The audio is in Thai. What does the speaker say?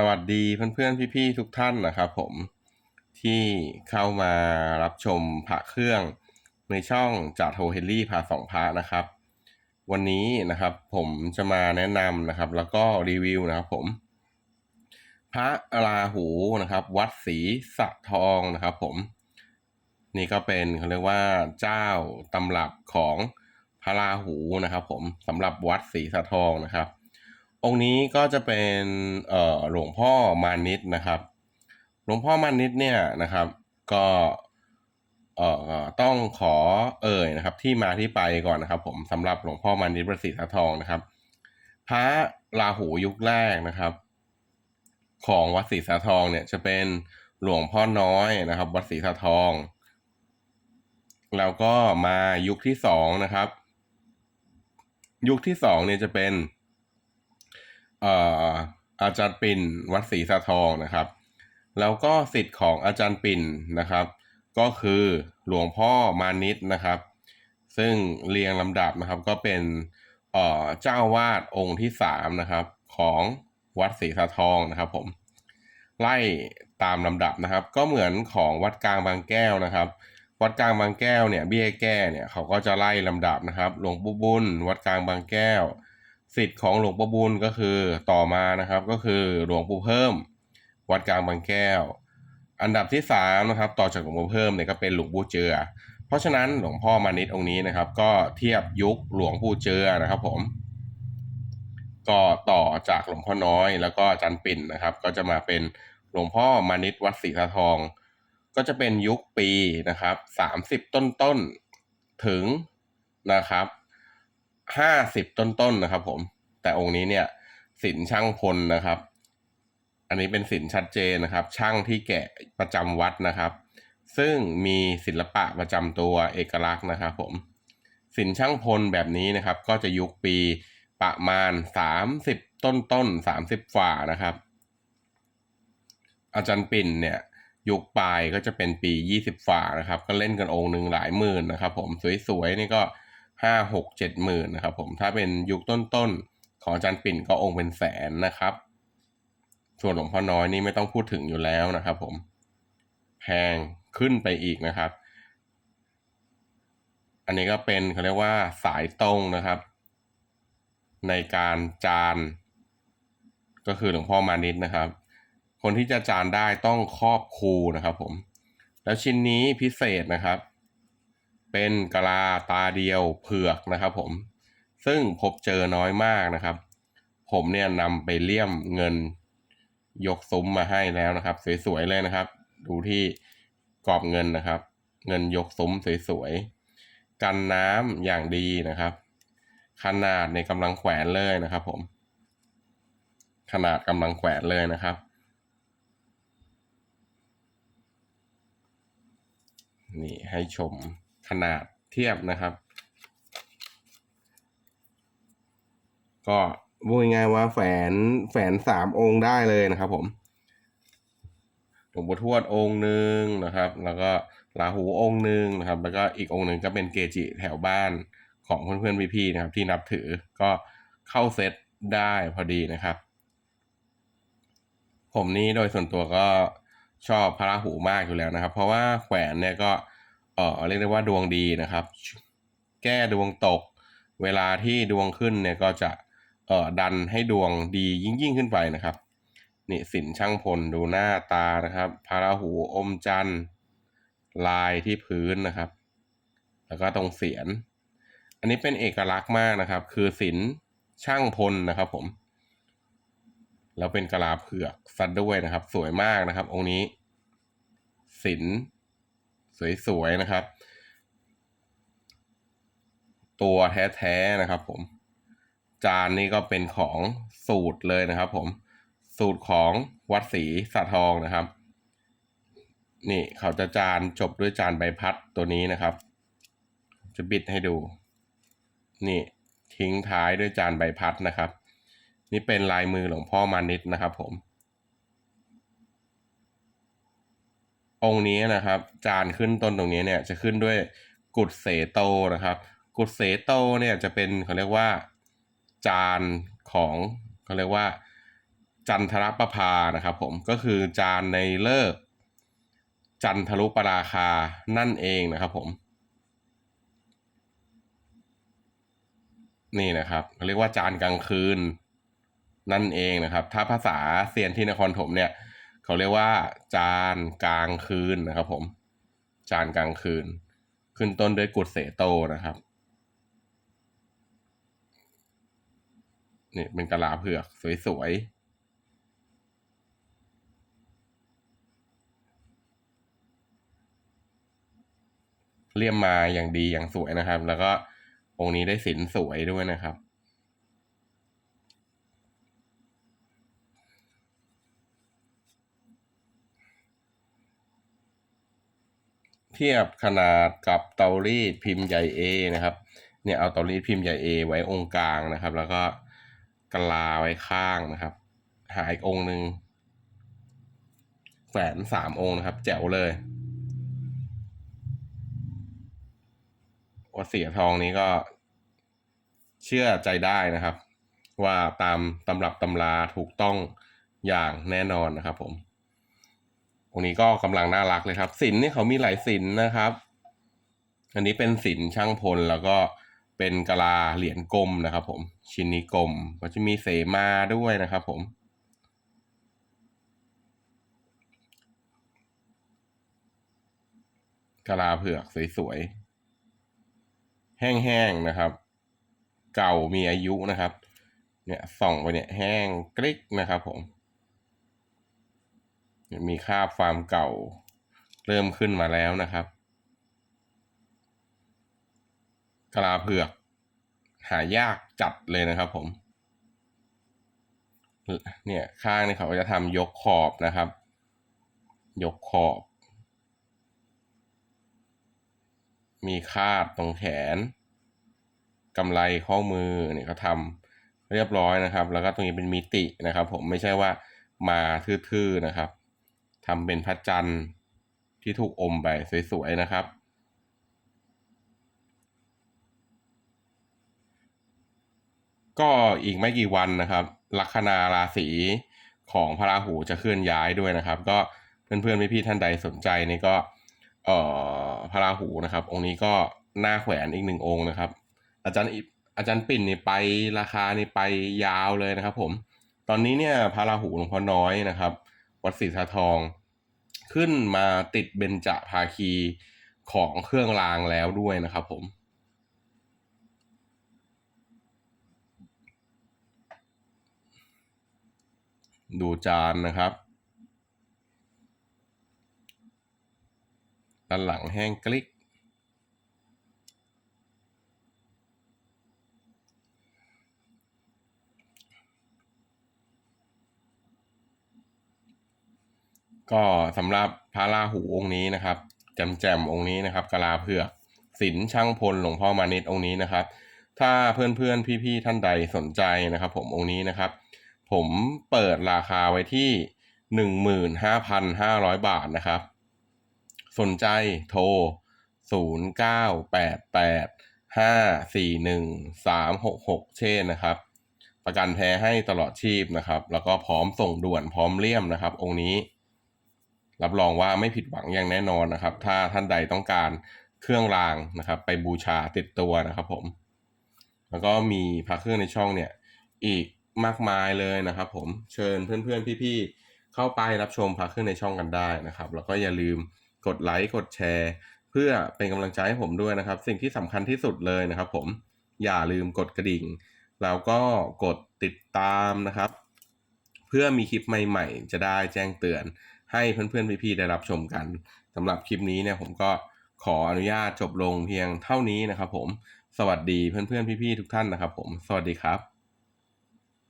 สวัสดีเพื่อนๆพี่ๆทุกท่านนะครับผมที่เข้ามารับชมพระเครื่องในช่องจากโทเฮลลี่พาสองพระนะครับ วันนี้นะครับผมจะมาแนะนำนะครับ แล้วก็รีวิวนะครับผมพระราหูนะครับ วัดศรีสะทองนะครับ ผม นี่ก็เป็นเขาเรียกว่าเจ้าตำรับของพระราหูนะครับ ผมสำหรับวัดศรีสะทองนะครับ องค์นี้ก็จะเป็นเอ่อหลวงพ่อมานิดนะครับ หลวงพ่อมานิดเนี่ยนะครับ ก็เอ่อต้องขอเอ่ยนะครับ ที่มาที่ไปก่อนนะครับ ผมสำหรับหลวงพ่อมานิดประสิทธิ์ทองนะครับ พระราหูยุคแรกนะครับ ของวัดศรีสะทองเนี่ยจะเป็นหลวงพ่อน้อยนะครับ วัดศรีสะทอง แล้วก็มายุคที่สองนะครับ ยุคที่สองเนี่ยจะเป็น อ่ออาจารย์ปิ่นวัดศรีสะทองนะครับ แล้วก็สิทธิ์ของอาจารย์ปิ่นนะครับ ก็คือหลวงพ่อมานิดนะครับ ซึ่งเรียงลำดับนะครับก็เป็นเอ่อเจ้าวาดองค์ที่สามนะครับของวัดศรีสะทองนะครับผมไล่ตามลำดับนะครับ ก็เหมือนของวัดกลางบางแก้วนะครับ วัดกลางบางแก้วเนี่ยเบี้ยแก้เนี่ยเขาก็จะไล่ลำดับนะครับ หลวงปู่บุญ วัดกลางบางแก้ว สิทธิ์ของหลวงปู่บุญก็คือต่อมานะครับก็คือหลวงปู่เพิ่ม วัดกลางบางแก้ว อันดับที่สามนะครับต่อจากหลวงปู่เพิ่มเนี่ยก็เป็นหลวงปู่เจือ เพราะฉะนั้นหลวงพ่อมานิดองค์นี้นะครับ ก็เทียบยุคหลวงปู่เจือนะครับผมก็ต่อจากหลวงพ่อน้อยแล้วก็อาจารย์ปิ่นนะครับ ก็จะมาเป็นหลวงพ่อมานิดวัดศรีสะทอง ก็จะเป็นยุคปีนะครับสามสิบต้นๆถึงนะครับ ห้าสิบต้นต้นนะครับ ผม แต่องค์นี้เนี่ยศิลช่างพลนะครับ อันนี้เป็นศิลชัดเจนนะครับ ช่างที่แกะประจำวัดนะครับ ซึ่งมีศิลปะประจำตัวเอกลักษณ์นะครับ ผมศิลช่างพลแบบนี้นะครับ ก็จะยุคปีประมาณสามสิบต้นต้นสามสิบฝ่านะครับ อาจารย์ปิ่นเนี่ยยุคปลายก็จะเป็นปียี่สิบฝ่านะครับ ก็เล่นกันองค์หนึ่งหลายหมื่นนะครับ ผมสวยๆนี่ก็ ห้าหกเจ็ดหมื่นนะครับผมถ้าเป็นยุคต้นๆ ของอาจารย์ปิ่นก็องค์เป็นแสนนะครับ ส่วนหลวงพ่อน้อยนี่ไม่ต้องพูดถึงอยู่แล้วนะครับผมแพงขึ้นไปอีกนะครับ อันนี้ก็เป็นเขาเรียกว่าสายตรงนะครับ ในการจานก็คือหลวงพ่อมานิดนะครับ คนที่จะจานได้ต้องครอบครูนะครับผม แล้วชิ้นนี้พิเศษนะครับ เป็นกะลาตาเดียวเผือกนะครับผม ซึ่งพบเจอน้อยมากนะครับ ผมเนี่ยนำไปเลี่ยมเงินยกซุ้มมาให้แล้วนะครับ สวยๆเลยนะครับ ดูที่กรอบเงินนะครับ เงินยกซุ้มสวยๆกันน้ำอย่างดีนะครับ ขนาดในกำลังแขวนเลยนะครับ ผม ขนาดกำลังแขวนเลยนะครับนี่ให้ชม ขนาดเทียบนะครับ ก็พูดง่ายว่าแฝนแฝนสามองค์ได้เลยนะครับผมหลวงปู่ทวดองค์หนึ่งนะครับ แล้วก็ลาหูองค์หนึ่งนะครับ แล้วก็อีกองค์หนึ่งก็เป็นเกจิแถวบ้านของเพื่อนๆพี่ๆนะครับ ที่นับถือก็เข้าเซตได้พอดีนะครับ ผมนี่โดยส่วนตัวก็ชอบพระราหูมากอยู่แล้วนะครับ เพราะว่าแขวนเนี่ยก็ เออเรียกได้ว่าดวงดีนะครับ แก้ดวงตก เวลาที่ดวงขึ้นเนี่ยก็จะเอ่อดันให้ดวงดียิ่งยิ่งขึ้นไปนะครับนี่สินช่างพลดูหน้าตานะครับพระราหูอมจันทร์ลายที่พื้นนะครับ แล้วก็ตรงเสียน อันนี้เป็นเอกลักษณ์มากนะครับ คือสินช่างพลนะครับผมแล้วเป็นกะลาเผือกซัดด้วยนะครับ สวยมากนะครับ องค์นี้สิน สวยๆนะครับ ตัวแท้ๆนะครับผม จานนี้ก็เป็นของสูตรเลยนะครับผม สูตรของวัดศรีสะทองนะครับ นี่เขาจะจานจบด้วยจานใบพัดตัวนี้นะครับ จะบิดให้ดู นี่ทิ้งท้ายด้วยจานใบพัดนะครับ นี่เป็นลายมือหลวงพ่อมานิดนะครับผม องค์นี้นะครับ จานขึ้นต้นตรงนี้เนี่ยจะขึ้นด้วยกุดเสโตนะครับ กุดเสโตเนี่ยจะเป็นเขาเรียกว่าจานของเขาเรียกว่า จันทรประภานะครับ ผมก็คือจานในเลิกจันทรุปราคานั่นเองนะครับ ผม นี่นะครับเขาเรียกว่าจานกลางคืนนั่นเองนะครับ ถ้าภาษาเซียนที่นครถมเนี่ย เขาเรียกว่า จานกลางคืนนะครับ ผม จานกลางคืน ขึ้นต้นด้วยกุดเสโตนะครับนี่เป็นกะลาเผือกสวยๆเลี่ยมมาอย่างดีอย่างสวยนะครับ แล้วก็องค์นี้ได้สินสวยด้วยนะครับ เทียบขนาดกับเตารีดพิมพ์ใหญ่ A นะครับ เนี่ยเอาเตารีดพิมพ์ใหญ่ A ไว้องค์กลางนะครับ แล้วก็กลาไว้ข้างนะครับ หาอีกองหนึ่งแฝนสามองค์นะครับ แจ๋วเลยวัดเสียทองนี้ก็เชื่อใจได้นะครับ ว่าตามตำรับตำราถูกต้องอย่างแน่นอนนะครับผม องนี้ก็กำลังน่ารักเลยครับ สินนี่เขามีหลายสินนะครับ อันนี้เป็นสินช่างพลแล้วก็เป็นกะลาเหรียญกลมนะครับ ผม ชิ้นนิกลมก็จะมีเสมาด้วยนะครับ ผมกะลาเผือกสวยๆ แห้งๆนะครับ เก่ามีอายุนะครับ เนี่ยส่องไปเนี่ยแห้งกริกนะครับผม มีคราความเก่าเริ่มขึ้นมาแล้วนะครับกะลาเผือก หายากจัดเลยนะครับผม เนี่ยข้างนี่เขาจะทำยกขอบนะครับ ยกขอบ มีคาดตรงแขนกำไรข้อมือเนี่ยเขาทำเรียบร้อยนะครับ แล้วก็ตรงนี้เป็นมิตินะครับ ผมไม่ใช่ว่ามาทื่อๆนะครับ ทำเป็นพระจันทร์ที่ถูกอมไปสวยๆนะครับ ก็อีกไม่กี่วันนะครับ ลัคนาราศีของพระราหูจะเคลื่อนย้ายด้วยนะครับ ก็เพื่อนๆพี่ๆท่านใดสนใจนี่ก็เอ่อพระราหูนะครับ องค์นี้ก็หน้าแขวนอีกหนึ่งองค์นะครับ อาจารย์อาจารย์ปิ่นนี่ไปราคานี่ไปยาวเลยนะครับ ผม ตอนนี้เนี่ยพระราหูหลวงพ่อน้อยนะครับ วัดศรีสาทอง ขึ้นมาติดเบญจภาคีของเครื่องรางแล้วด้วยนะครับผมดูจานนะครับ ด้านหลังแห้งกลิกก็ ก็สำหรับพระราหูองค์นี้นะครับแจมแจมองค์นี้นะครับกะลาเผือกศิลช่างพลหลวงพ่อมานิตองค์นี้นะครับ ถ้าเพื่อนเพื่อนพี่ๆท่านใดสนใจนะครับ ผมองค์นี้นะครับ ผมเปิดราคาไว้ที่หนึ่งหมื่นห้าพันห้าร้อยบาทนะครับ สนใจโทรศูนย์เก้าแปดแปดห้าสี่หนึ่งสามหกหกเช่นนะครับ ประกันแท้ให้ตลอดชีพนะครับ แล้วก็พร้อมส่งด่วนพร้อมเลี่ยมนะครับ องค์นี้ รับรองว่าไม่ผิดหวังอย่างแน่นอนนะครับ ถ้าท่านใดต้องการเครื่องรางนะครับ ไปบูชาติดตัวนะครับผม แล้วก็มีพระเครื่องในช่องเนี่ย อีกมากมายเลยนะครับผมเชิญเพื่อนๆ พี่ๆ เข้าไปรับชมพระเครื่องในช่องกันได้นะครับ แล้วก็อย่าลืมกดไลค์กดแชร์ เพื่อเป็นกำลังใจให้ผมด้วยนะครับ สิ่งที่สำคัญที่สุดเลยนะครับผมอย่าลืมกดกระดิ่ง แล้วก็กดติดตามนะครับ เพื่อมีคลิปใหม่ๆ จะได้แจ้งเตือน ให้เพื่อนๆพี่ๆได้รับชมกันสำหรับคลิปนี้เนี่ยผมก็ขออนุญาตจบลงเพียงเท่านี้นะครับผมสวัสดีเพื่อนๆพี่ๆทุกท่านนะครับผม สวัสดีครับ